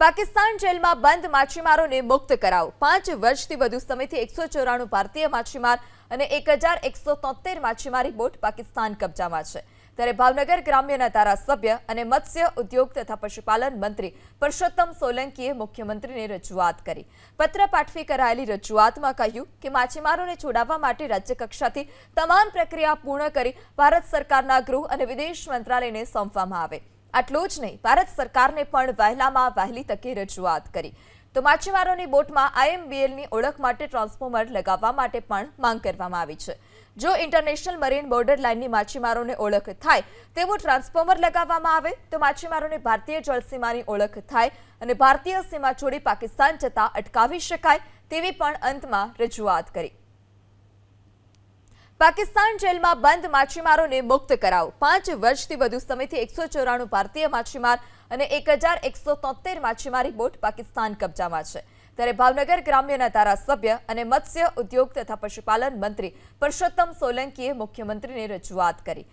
પાકિસ્તાન જેલમાં બંધ માછીમારોને મુક્ત કરાવો. પાંચ વર્ષથી વધુ સમયથી એકસો ચોરાણું ભારતીય માછીમાર અને એક હજાર એકસો તોતેર માછીમારી બોટ પાકિસ્તાન કબજામાં છે. ત્યારે ભાવનગર ગ્રામ્યના ધારાસભ્ય અને મત્સ્ય ઉદ્યોગ તથા પશુપાલન મંત્રી પરસોત્તમ સોલંકીએ મુખ્યમંત્રીને રજૂઆત કરી. પત્ર પાઠવી કરાયેલી રજૂઆતમાં કહ્યું કે માછીમારોને છોડાવવા માટે રાજ્યકક્ષાથી તમામ પ્રક્રિયા પૂર્ણ કરી ભારત સરકારના ગૃહ અને વિદેશ મંત્રાલયને સોંપવામાં આવે. આટલું જ નહીં, ભારત સરકારને પણ વહેલામાં વહેલી તકે રજૂઆત કરી. તો માછીમારોની બોટમાં આઈએમબીએલની ઓળખ માટે ટ્રાન્સફોર્મર લગાવવા માટે પણ માંગ કરવામાં આવી છે. જો ઇન્ટરનેશનલ મરીન બોર્ડર લાઇનની માછીમારોને ઓળખ થાય, તેવું ટ્રાન્સફોર્મર લગાવવામાં આવે, તો માછીમારોને ભારતીય જળસીમાની ઓળખ થાય અને ભારતીય સીમા છોડી પાકિસ્તાન જતા અટકાવી શકાય, તેવી પણ અંતમાં રજૂઆત કરી. પાકિસ્તાન જેલમાં બંધ માછીમારોને મુક્ત કરાવો. પાંચ વર્ષથી વધુ સમયથી એકસો ચોરાણું ભારતીય માછીમાર અને એક હજાર એકસો તોતેર માછીમારી બોટ પાકિસ્તાન કબજામાં છે. ત્યારે ભાવનગર ગ્રામ્યના ધારાસભ્ય અને મત્સ્ય ઉદ્યોગ તથા પશુપાલન મંત્રી પરસોત્તમ સોલંકીએ મુખ્યમંત્રીને રજૂઆત કરી.